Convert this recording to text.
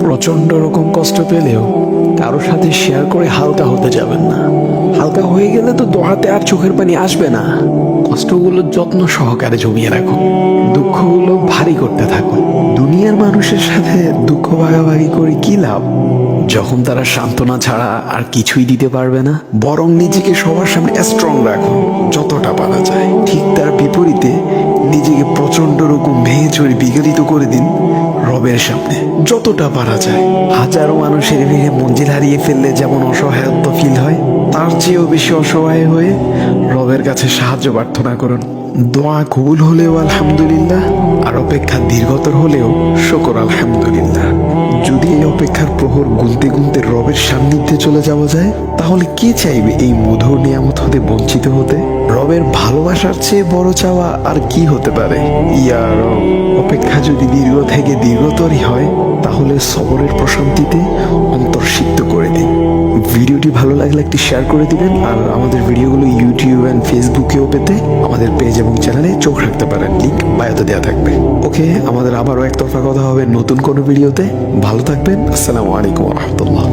প্রচণ্ড রকম কষ্ট পেলেও কারোর সাথে শেয়ার করে হালকা হতে যাবেন না। হালকা হয়ে গেলে তো দোহাতে আর চোখের পানি আসবে না। কষ্টগুলো যত্ন সহকারে জমিয়ে রাখুন। দুঃখগুলো ভারী করতে থাকুন। দুনিয়ার মানুষের সাথে দুঃখ ভাগাভাগি করে কি লাভ? যখন তারা সান্ত্বনা ছাড়া আর কিছুই দিতে পারবে না, বরং নিজেকে সবার সামনে স্ট্রং রাখুন, যতটা পারা যায়। ঠিক তার বিপরীতে বিগলিত করে দিন রবের সামনে। যতটা পারা যায়। হাজারো মানুষের ভিড়ে মঞ্জিল হারিয়ে ফেললে যেমন অসহায়ত্ব ফিল হয়, তার চেয়েও বেশি অসহায় হয়ে রবের কাছে সাহায্য প্রার্থনা করুন। দোয়া কবুল হলেও আলহামদুলিল্লাহ, আর অপেক্ষা দীর্ঘতর হলেও শকর আলহামদুলিল্লাহ। যদি এই অপেক্ষার প্রহর গুনতে গুনতে রবের সান্নিধ্যে চলে যাওয়া যায়, তাহলে কে চাইবে এই মধুর নিয়ামত হতে বঞ্চিত হতে? রবের ভালোবাসার চেয়ে বড় চাওয়া আর কি হতে পারে? ইয়া রব, অপেক্ষা যদি দীর্ঘ থেকে দীর্ঘতরই হয়, তাহলে সবরের প্রশান্তিতে অন্তর্সিদ্ধ করে দিন। ভিডিওটি ভালো লাগলে একটি শেয়ার করে দিবেন, আর আমাদের ভিডিওগুলো ইউটিউব অ্যান্ড ফেসবুকেও পেতে আমাদের পেজ এবং চ্যানেলে চোখ রাখতে পারেন। লিঙ্ক বায়োতে দেওয়া থাকবে। ওকে আমাদের আবারও একতরফা কথা হবে নতুন কোনো ভিডিওতে ভালো থাকবেন। আসসালামু আলাইকুম রহমতুল্লাহ।